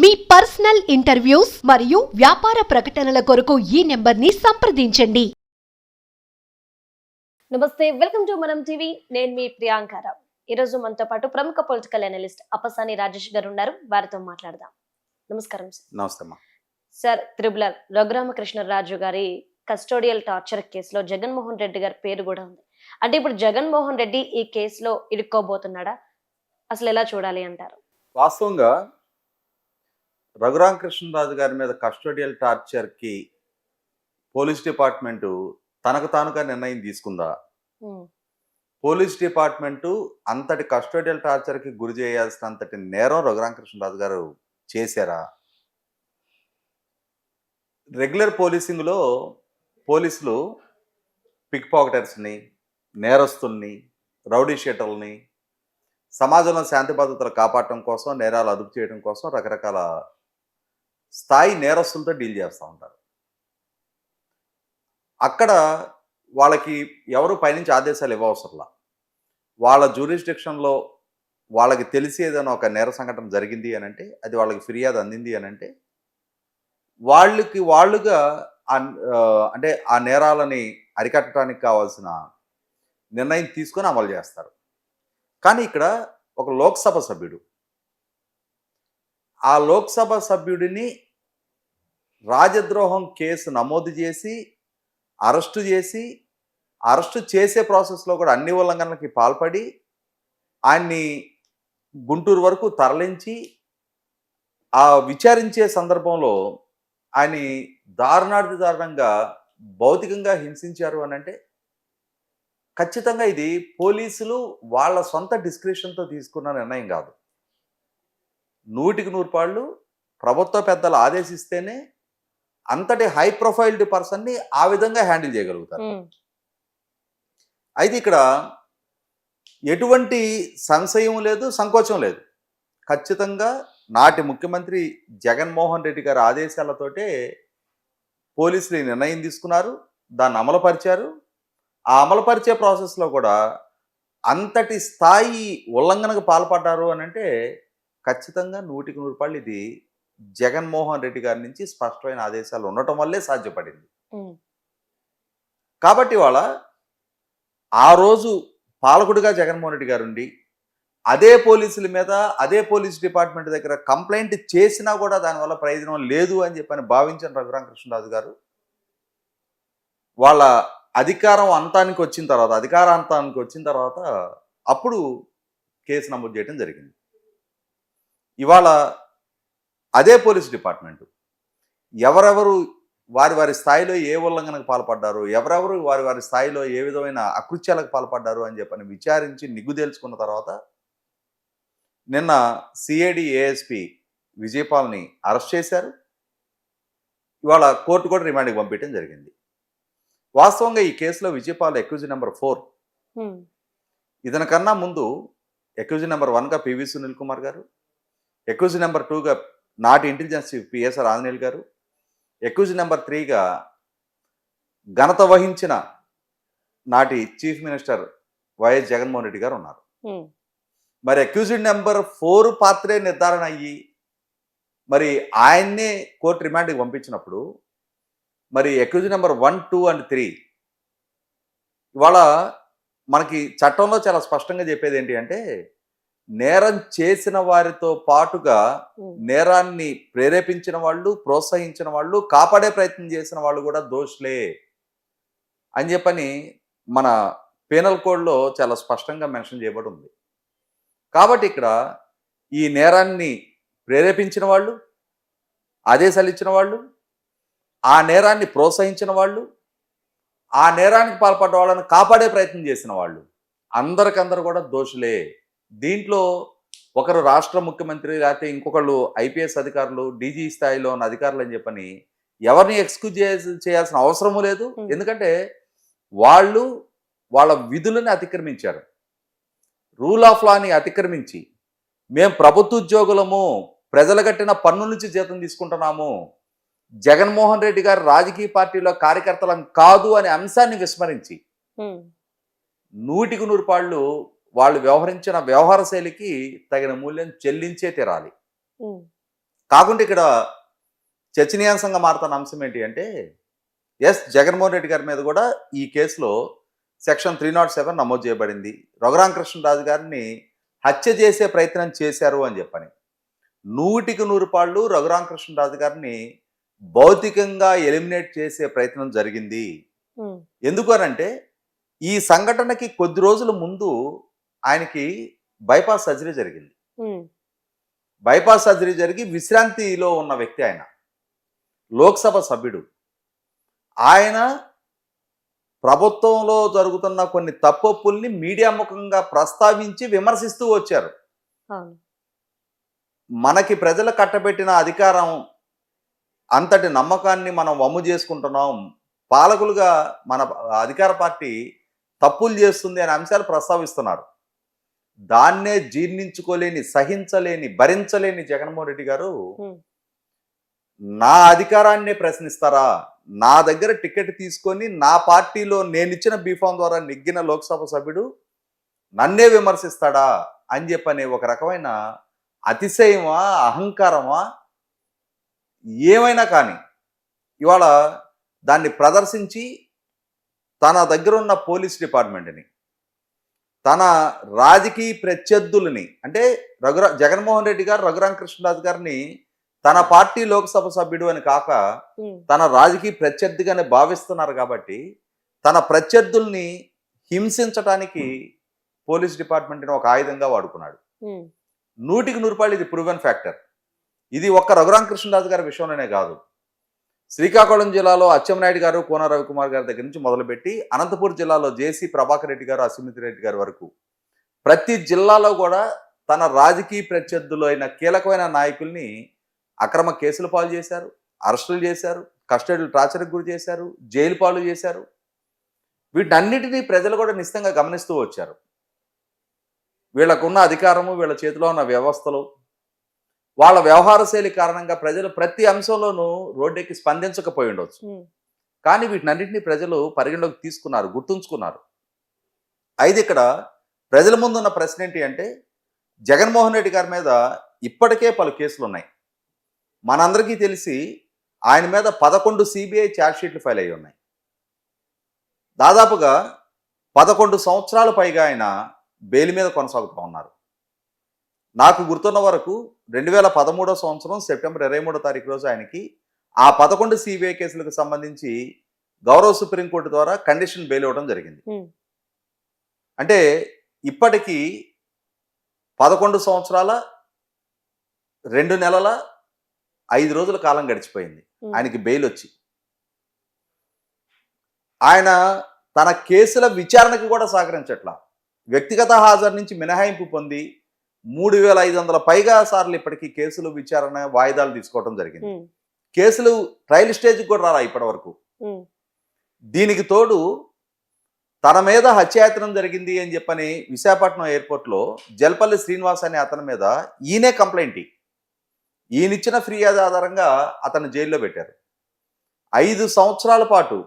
మీ personal interviews మరియు వ్యాపార ప్రకటనల కొరకు ఈ నెంబర్ని సంప్రదించండి. నమస్తే వెల్కమ్ టు మనం టీవీ. నేను మీ ప్రియాంకారావు ఈ రోజు మనతో పాటు ప్రముఖ పొలిటికల్ అనలిస్ట్ అప్పసాని రాజేష్ గారు ఉన్నారు. వారితో మాట్లాడదాం. నమస్కారం సార్ నమస్తే సార్ త్రిబుల రఘురామకృష్ణరాజు గారి కస్టోడియల్ టార్చర్ కేసులో జగన్మోహన్ రెడ్డి గారి పేరు కూడా ఉంది. అంటే ఇప్పుడు జగన్మోహన్ రెడ్డి ఈ కేసులో ఇరుక్కోబోతున్నాడా అసలు ఎలా చూడాలి అంటారు? వాస్తవంగా రఘురామకృష్ణరాజు గారి మీద కస్టోడియల్ టార్చర్కి పోలీస్ డిపార్ట్మెంటు తనకు తానుగా నిర్ణయం తీసుకుందా? పోలీస్ డిపార్ట్మెంటు అంతటి కస్టోడియల్ టార్చర్కి గురి చేయాల్సినంతటి నేరం రఘురామకృష్ణరాజు గారు చేశారా? రెగ్యులర్ పోలీసింగ్లో పోలీసులు పిక్ పాకెటర్స్ని నేరస్తుల్ని రౌడీ షీటర్లని సమాజంలో శాంతి భద్రతలు కాపాడటం కోసం నేరాలు అదుపు చేయడం కోసం రకరకాల స్థాయి నేరస్తులతో డీల్ చేస్తూ ఉంటారు. అక్కడ వాళ్ళకి ఎవరు పైనుంచి ఆదేశాలు ఇవ్వవసరంలా. వాళ్ళ జ్యూరిస్డిక్షన్లో వాళ్ళకి తెలిసి ఏదైనా ఒక నేర సంఘటన జరిగింది అని అంటే అది వాళ్ళకి ఫిర్యాదు అందింది అని అంటే వాళ్ళకి వాళ్ళుగా అంటే ఆ నేరాలని అరికట్టడానికి కావాల్సిన నిర్ణయం తీసుకొని అమలు చేస్తారు. కానీ ఇక్కడ ఒక లోక్సభ సభ్యుడు ఆ లోక్సభ సభ్యుడిని రాజద్రోహం కేసు నమోదు చేసి అరెస్టు చేసి అరెస్టు చేసే ప్రాసెస్లో కూడా అన్ని ఉల్లంఘనలకి పాల్పడి ఆయన్ని గుంటూరు వరకు తరలించి ఆ విచారించే సందర్భంలో ఆయన దారుణార్థి దారుణంగా భౌతికంగా హింసించారు అని అంటే ఖచ్చితంగా ఇది పోలీసులు వాళ్ళ సొంత డిస్క్రిప్షన్తో తీసుకున్న నిర్ణయం కాదు. నూటికి నూరు పాళ్ళు ప్రభుత్వ పెద్దలు ఆదేశిస్తేనే అంతటి హై ప్రొఫైల్డ్ పర్సన్ని ఆ విధంగా హ్యాండిల్ చేయగలుగుతారు. అయితే ఇక్కడ ఎటువంటి సంశయం లేదు సంకోచం లేదు. ఖచ్చితంగా నాటి ముఖ్యమంత్రి జగన్మోహన్ రెడ్డి గారి ఆదేశాలతోటే పోలీసులు ఈ నిర్ణయం తీసుకున్నారు దాన్ని అమలుపరిచారు. ఆ అమలుపరిచే ప్రాసెస్లో కూడా అంతటి స్థాయి ఉల్లంఘనకు పాల్పడ్డారు అని అంటే ఖచ్చితంగా నూటికి నూరు రూపాయలు ఇది జగన్మోహన్ రెడ్డి గారి నుంచి స్పష్టమైన ఆదేశాలు ఉండటం వల్లే సాధ్యపడింది. కాబట్టి వాళ్ళ ఆ రోజు పాలకుడిగా జగన్మోహన్ రెడ్డి గారు ఉండి అదే పోలీసుల మీద అదే పోలీస్ డిపార్ట్మెంట్ దగ్గర కంప్లైంట్ చేసినా కూడా దానివల్ల ప్రయోజనం లేదు అని చెప్పని భావించిన రఘురామకృష్ణరాజు గారు వాళ్ళ అధికారం అంతానికి వచ్చిన తర్వాత అధికార అంతానికి వచ్చిన తర్వాత అప్పుడు కేసు నమోదు చేయడం జరిగింది. ఇవాళ అదే పోలీస్ డిపార్ట్మెంటు. ఎవరెవరు వారి వారి స్థాయిలో ఏ ఉల్లంఘనకు పాల్పడ్డారు ఎవరెవరు వారి వారి స్థాయిలో ఏ విధమైన అకృత్యాలకు పాల్పడ్డారు అని చెప్పని విచారించి నిగ్గు తేల్చుకున్న తర్వాత నిన్న సిఐడి ఏఎస్పి విజయపాల్ని అరెస్ట్ చేశారు. ఇవాళ కోర్టు కూడా రిమాండ్కి పంపించడం జరిగింది. వాస్తవంగా ఈ కేసులో విజయపాల్ ఎక్యూజ్ నెంబర్ ఫోర్ ఇతని కన్నా ముందు ఎక్యూజ్ నెంబర్ వన్గా PV Sunil Kumar garu accused number టూగా నాటి ఇంటెలిజెన్స్ చీఫ్ పిఎస్ఆర్ ఆంజనేయులు గారు. ఎక్యూజ్ నెంబర్ త్రీగా ఘనత వహించిన నాటి chief minister YS Jaganmohan Reddy garu ఉన్నారు. ఉమ్, మరి అక్యూజ్డ్ నెంబర్ ఫోర్ పాత్రే నిర్ధారణ అయ్యి మరి ఆయన్నే కోర్టు రిమాండ్కి పంపించినప్పుడు మరి accused number one two and three ఇవాళ మనకి చట్టంలో చాలా స్పష్టంగా చెప్పేది ఏంటి అంటే నేరం చేసిన వారితో పాటుగా నేరాన్ని ప్రేరేపించిన వాళ్ళు ప్రోత్సహించిన వాళ్ళు కాపాడే ప్రయత్నం చేసిన వాళ్ళు కూడా దోషులే అని చెప్పని మన పీనల్ కోడ్లో చాలా స్పష్టంగా మెన్షన్ చేయబడి ఉంది కాబట్టి ఇక్కడ ఈ నేరాన్ని ప్రేరేపించిన వాళ్ళు ఆదేశాలు ఇచ్చిన వాళ్ళు ఆ నేరాన్ని ప్రోత్సహించిన వాళ్ళు ఆ నేరానికి పాల్పడ్డ వాళ్ళని కాపాడే ప్రయత్నం చేసిన వాళ్ళు అందరికందరూ కూడా దోషులే. దీంట్లో ఒకరు రాష్ట్ర ముఖ్యమంత్రి లేకపోతే ఇంకొకళ్ళు ఐపీఎస్ అధికారులు డీజీ స్థాయిలో ఉన్న అధికారులు అని చెప్పని ఎవరిని ఎక్స్క్యూజ్ చేయాల్సిన అవసరము లేదు. ఎందుకంటే వాళ్ళు వాళ్ళ విధులను అతిక్రమించారు. రూల్ ఆఫ్ లాని అతిక్రమించి మేము ప్రభుత్వ ఉద్యోగులము ప్రజలు కట్టిన పన్ను నుంచి జీతం తీసుకుంటున్నాము జగన్మోహన్ రెడ్డి గారు రాజకీయ పార్టీలో కార్యకర్తలం కాదు అనే అంశాన్ని విస్మరించి నూటికి నూరు పాళ్ళు వాళ్ళు వ్యవహరించిన వ్యవహార శైలికి తగిన మూల్యం చెల్లించే తీరాలి. కాకుంటే ఇక్కడ చర్చనీయాంశంగా మారుతున్న అంశం ఏంటి అంటే ఎస్ జగన్మోహన్ రెడ్డి గారి మీద కూడా ఈ కేసులో సెక్షన్ త్రీ నాట్ సెవెన్ నమోదు చేయబడింది. రఘురామకృష్ణరాజు గారిని హత్య చేసే ప్రయత్నం చేశారు అని చెప్పని. నూటికి నూరు పాళ్ళు రఘురామకృష్ణరాజు గారిని భౌతికంగా ఎలిమినేట్ చేసే ప్రయత్నం జరిగింది. ఎందుకు అనంటే ఈ సంఘటనకి కొద్ది రోజుల ముందు ఆయనకి బైపాస్ సర్జరీ జరిగింది. బైపాస్ సర్జరీ జరిగి విశ్రాంతిలో ఉన్న వ్యక్తి ఆయన. లోక్సభ సభ్యుడు. ఆయన ప్రభుత్వంలో జరుగుతున్న కొన్ని తప్పొప్పుల్ని మీడియా ముఖంగా ప్రస్తావించి విమర్శిస్తూ వచ్చారు. మనకి ప్రజలు కట్టబెట్టిన అధికారం అంతటి నమ్మకాన్ని మనం వమ్ము చేసుకుంటున్నాం. పాలకులుగా మన అధికార పార్టీ తప్పులు చేస్తుంది అనే అంశాలు ప్రస్తావిస్తున్నారు. దాన్నే జీర్ణించుకోలేని సహించలేని భరించలేని జగన్మోహన్ రెడ్డి గారు. నా అధికారాన్నే ప్రశ్నిస్తారా నా దగ్గర టికెట్ తీసుకొని నా పార్టీలో నేనిచ్చిన బీఫామ్ ద్వారా నెగ్గిన లోక్సభ సభ్యుడు నన్నే విమర్శిస్తాడా అని చెప్పనే ఒక రకమైన అతిశయమా అహంకారమా ఏమైనా కానీ ఇవాళ దాన్ని ప్రదర్శించి తన దగ్గర ఉన్న పోలీస్ డిపార్ట్మెంట్ని తన రాజకీయ ప్రత్యర్థులని అంటే రఘురా జగన్మోహన్ రెడ్డి గారు రఘురామ కృష్ణరాజు గారిని తన పార్టీ లోక్సభ సభ్యుడు అని కాక తన రాజకీయ ప్రత్యర్థిగానే భావిస్తున్నారు కాబట్టి తన ప్రత్యర్థుల్ని హింసించడానికి పోలీస్ డిపార్ట్మెంట్ని ఒక ఆయుధంగా వాడుకున్నాడు. నూటికి నూరు రూపాయలు ఇది ప్రూవెన్ ఫ్యాక్టర్. ఇది ఒక్క రఘురామ కృష్ణరాజు గారి విషయంలోనే కాదు. శ్రీకాకుళం జిల్లాలో అచ్చెంనాయుడు గారు కోన రవికుమార్ గారి దగ్గర నుంచి మొదలుపెట్టి అనంతపూర్ జిల్లాలో జేసీ ప్రభాకర్ రెడ్డి గారు అసిమిత్ రెడ్డి గారి వరకు ప్రతి జిల్లాలో కూడా తన రాజకీయ ప్రత్యర్థులు అయిన కీలకమైన నాయకుల్ని అక్రమ కేసులు పాలు చేశారు అరెస్టులు చేశారు కస్టడీలు టార్చర్కి గురి చేశారు జైలు పాలు చేశారు. వీటన్నిటినీ ప్రజలు కూడా నిశ్చితంగా గమనిస్తూ వచ్చారు. వీళ్ళకున్న అధికారము వీళ్ళ చేతిలో ఉన్న వ్యవస్థలు వాళ్ళ వ్యవహార శైలి కారణంగా ప్రజలు ప్రతి అంశంలోనూ రోడ్డెక్కి స్పందించకపోయి ఉండొచ్చు. ఉమ్, కానీ వీటినన్నింటినీ ప్రజలు పరిగణలోకి తీసుకున్నారు గుర్తుంచుకున్నారు. అయితే ఇక్కడ ప్రజల ముందు ఉన్న ప్రశ్న ఏంటి అంటే జగన్మోహన్ రెడ్డి గారి మీద ఇప్పటికే పలు కేసులు ఉన్నాయి మనందరికీ తెలిసి ఆయన మీద పదకొండు సిబిఐ ఛార్జ్షీట్లు ఫైల్ అయి ఉన్నాయి. దాదాపుగా పదకొండు సంవత్సరాల పైగా ఆయన బెయిల్ మీద కొనసాగుతూ ఉన్నారు. నాకు గుర్తున్న వరకు రెండు వేల పదమూడో సంవత్సరం సెప్టెంబర్ ఇరవై మూడో తారీఖు రోజు ఆయనకి ఆ పదకొండు సిబిఐ కేసులకు సంబంధించి గౌరవ సుప్రీంకోర్టు ద్వారా కండిషన్ బెయిల్ ఇవ్వడం జరిగింది. అంటే ఇప్పటికీ పదకొండు సంవత్సరాల రెండు నెలల ఐదు రోజుల కాలం గడిచిపోయింది. ఆయనకి బెయిల్ వచ్చి. ఆయన తన కేసుల విచారణకి కూడా సహకరించట్లా. వ్యక్తిగత హాజరు నుంచి మినహాయింపు పొంది మూడు వేల ఐదు వందల పైగా సార్లు ఇప్పటికీ కేసులు విచారణ వాయిదాలు తీసుకోవడం జరిగింది. కేసులు ట్రయల్ స్టేజ్కి కూడా రాలా ఇప్పటి వరకు. దీనికి తోడు తన మీద హత్యాయత్నం జరిగింది అని చెప్పని విశాఖపట్నం ఎయిర్పోర్ట్లో జల్పల్లి శ్రీనివాస్ అనే అతని మీద ఈయనే కంప్లైంట్ ఈయనిచ్చిన ఫిర్యాదు ఆధారంగా అతను జైల్లో పెట్టారు. ఐదు సంవత్సరాల పాటు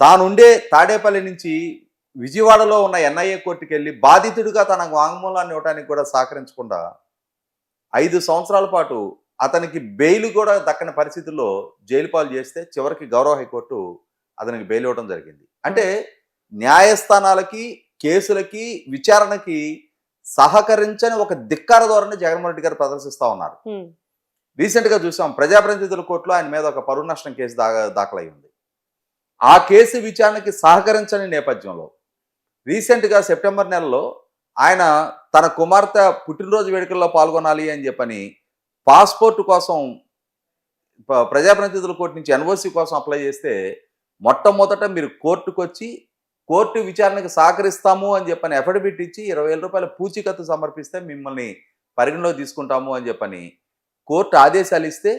తానుండే తాడేపల్లి నుంచి విజయవాడలో ఉన్న ఎన్ఐఏ కోర్టుకి వెళ్ళి బాధితుడిగా తన వాంగ్మూలాన్ని ఇవ్వడానికి కూడా సహకరించకుండా ఐదు సంవత్సరాల పాటు అతనికి బెయిల్ కూడా దక్కని పరిస్థితుల్లో జైలు పాలు చేస్తే చివరికి గౌరవ హైకోర్టు అతనికి బెయిల్ ఇవ్వడం జరిగింది. అంటే న్యాయస్థానాలకి కేసులకి విచారణకి సహకరించని ఒక ధిక్కార ధోరణి జగన్మోహన్ రెడ్డి గారు ప్రదర్శిస్తా ఉన్నారు. రీసెంట్గా చూసాం ప్రజాప్రతినిధుల కోర్టులో ఆయన మీద ఒక పరువు నష్టం కేసు దా దాఖలై ఉంది. ఆ కేసు విచారణకి సహకరించని నేపథ్యంలో రీసెంట్గా సెప్టెంబర్ నెలలో ఆయన తన కుమార్తె పుట్టినరోజు వేడుకల్లో పాల్గొనాలి అని చెప్పని పాస్పోర్ట్ కోసం ప్రజాప్రతినిధుల కోర్టు నుంచి ఎన్ఓసి కోసం అప్లై చేస్తే మొట్టమొదట మీరు కోర్టుకు వచ్చి కోర్టు విచారణకు సహకరిస్తాము అని చెప్పని అఫిడవిట్ ఇచ్చి ఇరవై వేల రూపాయల పూచీకత్తు సమర్పిస్తే మిమ్మల్ని పరిగణలోకి తీసుకుంటాము అని చెప్పని కోర్టు ఆదేశాలు ఇస్తే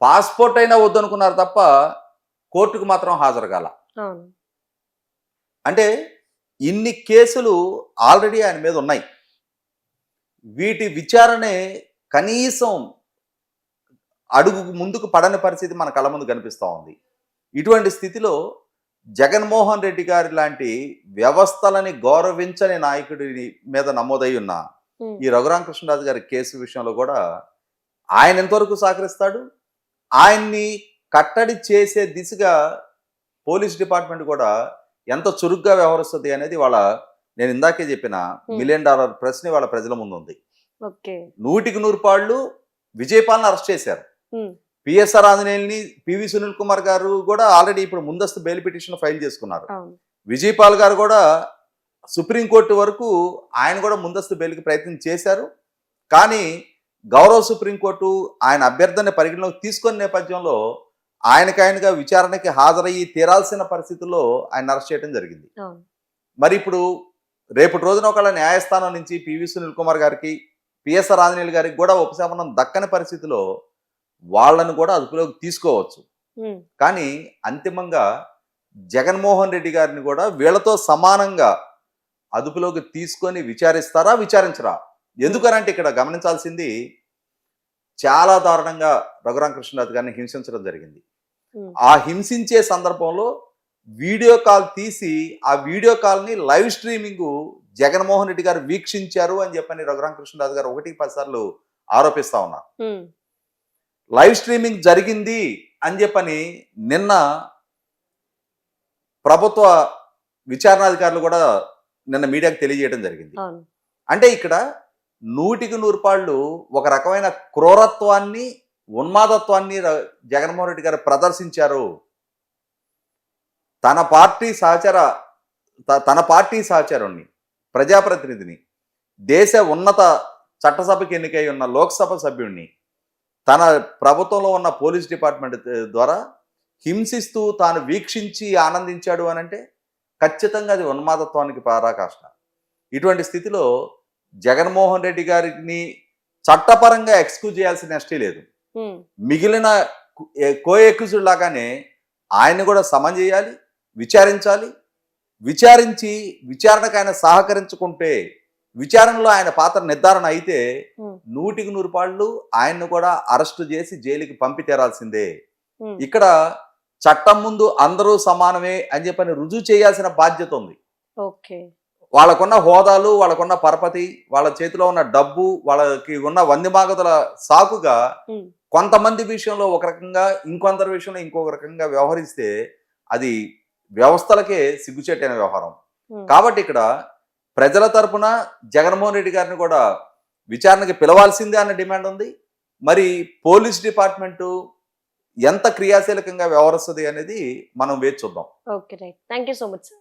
పాస్పోర్ట్ అయినా వద్దనుకున్నారు తప్ప కోర్టుకు మాత్రం హాజరు కాల. అంటే ఇన్ని కేసులు ఆల్రెడీ ఆయన మీద ఉన్నాయి. వీటి విచారణే కనీసం అడుగు ముందుకు పడని పరిస్థితి మన కళ్ళ ముందు కనిపిస్తూ ఉంది. ఇటువంటి స్థితిలో జగన్మోహన్ రెడ్డి గారి లాంటి వ్యవస్థలని గౌరవించని నాయకుడి మీద నమోదై ఉన్న ఈ రఘురామకృష్ణరాజు గారి కేసు విషయంలో కూడా ఆయన ఎంతవరకు సహకరిస్తాడు? ఆయన్ని కట్టడి చేసే దిశగా పోలీస్ డిపార్ట్మెంట్ కూడా ఎంత చురుగ్గా వ్యవహరిస్తుంది అనేది వాళ్ళ నేను ఇందాకే చెప్పిన మిలియన్ డాలర్ ప్రశ్న వాళ్ళ ప్రజల ముందు ఉంది. నూటికి నూరు పాళ్ళు విజయపాల్ని అరెస్ట్ చేశారు. పిఎస్ఆర్ ఆంజనేయుల్ని పివి సునీల్ కుమార్ గారు కూడా ఆల్రెడీ ఇప్పుడు ముందస్తు బెయిల్ పిటిషన్ ఫైల్ చేసుకున్నారు. విజయపాల్ గారు కూడా సుప్రీంకోర్టు వరకు ఆయన కూడా ముందస్తు బెయిల్కి ప్రయత్నం చేశారు. కానీ గౌరవ సుప్రీంకోర్టు ఆయన అభ్యర్థన పరిగణలోకి తీసుకున్న నేపథ్యంలో ఆయనకు ఆయనగా విచారణకి హాజరయ్యి తీరాల్సిన పరిస్థితుల్లో ఆయన అరెస్ట్ చేయడం జరిగింది. మరి ఇప్పుడు రేపటి రోజున ఒకళ్ళ న్యాయస్థానం నుంచి పివి సునీల్ కుమార్ గారికి పిఎస్ఆర్ ఆంజనేయులు గారికి కూడా ఉపశమనం దక్కని పరిస్థితిలో వాళ్ళను కూడా అదుపులోకి తీసుకోవచ్చు. కానీ అంతిమంగా జగన్మోహన్ రెడ్డి గారిని కూడా వీళ్ళతో సమానంగా అదుపులోకి తీసుకొని విచారిస్తారా విచారించరా? ఎందుకనంటే ఇక్కడ గమనించాల్సింది చాలా దారుణంగా రఘురామ కృష్ణరాజు గారిని హింసించడం జరిగింది. ఆ హింసించే సందర్భంలో వీడియో కాల్ తీసి ఆ వీడియో కాల్ని లైవ్ స్ట్రీమింగ్ జగన్మోహన్ రెడ్డి గారు వీక్షించారు అని చెప్పని రఘురామ కృష్ణరాజు గారు ఒకటికి పదిసార్లు ఆరోపిస్తా ఉన్నారు. లైవ్ స్ట్రీమింగ్ జరిగింది అని చెప్పని నిన్న ప్రభుత్వ విచారణాధికారులు కూడా నిన్న మీడియాకు తెలియజేయడం జరిగింది. అంటే ఇక్కడ నూటికి నూరు పాళ్ళు ఒక రకమైన క్రూరత్వాన్ని ఉన్మాదత్వాన్ని జగన్మోహన్ రెడ్డి గారు ప్రదర్శించారు. తన పార్టీ సహచర త- తన పార్టీ సహచరుణ్ణి ప్రజాప్రతినిధిని దేశ ఉన్నత చట్టసభకి ఎన్నికై ఉన్న లోక్సభ సభ్యుణ్ణి తన ప్రభుత్వంలో ఉన్న పోలీస్ డిపార్ట్మెంట్ ద్వారా హింసిస్తూ తాను వీక్షించి ఆనందించాడు అని అంటే ఖచ్చితంగా అది ఉన్మాదత్వానికి పారాకాష్ట. ఇటువంటి స్థితిలో జగన్మోహన్ రెడ్డి గారిని చట్టపరంగా ఎక్స్క్యూజ్ చేయాల్సిన నెస్టీ లేదు. మిగిలిన కో ఎక్యూజ్డ్ లాగానే ఆయన్ని కూడా సమన్ చేయాలి విచారించాలి. విచారించి విచారణకు ఆయన సహకరించుకుంటే విచారణలో ఆయన పాత్ర నిర్ధారణ అయితే నూటికి నూరు పాళ్ళు ఆయన్ను కూడా అరెస్టు చేసి జైలుకి పంపి తీరాల్సిందే. ఉమ్, ఇక్కడ చట్టం ముందు అందరూ సమానమే అని చెప్పని రుజువు చేయాల్సిన బాధ్యత ఉంది. వాళ్ళకున్న హోదాలు వాళ్ళకున్న పరపతి వాళ్ళ చేతిలో ఉన్న డబ్బు వాళ్ళకి ఉన్న వందిమాగతుల సాకుగా కొంతమంది విషయంలో ఒక రకంగా ఇంకొందరి విషయంలో ఇంకొక రకంగా వ్యవహరిస్తే అది వ్యవస్థలకే సిగ్గుచేటైన వ్యవహారం. కాబట్టి ఇక్కడ ప్రజల తరపున జగన్మోహన్ రెడ్డి గారిని కూడా విచారణకి పిలవాల్సిందే అన్న డిమాండ్ ఉంది. మరి పోలీస్ డిపార్ట్మెంటు ఎంత క్రియాశీలకంగా వ్యవహరిస్తుంది అనేది మనం వేచి చూద్దాం. Okay right. Thank you so much sir.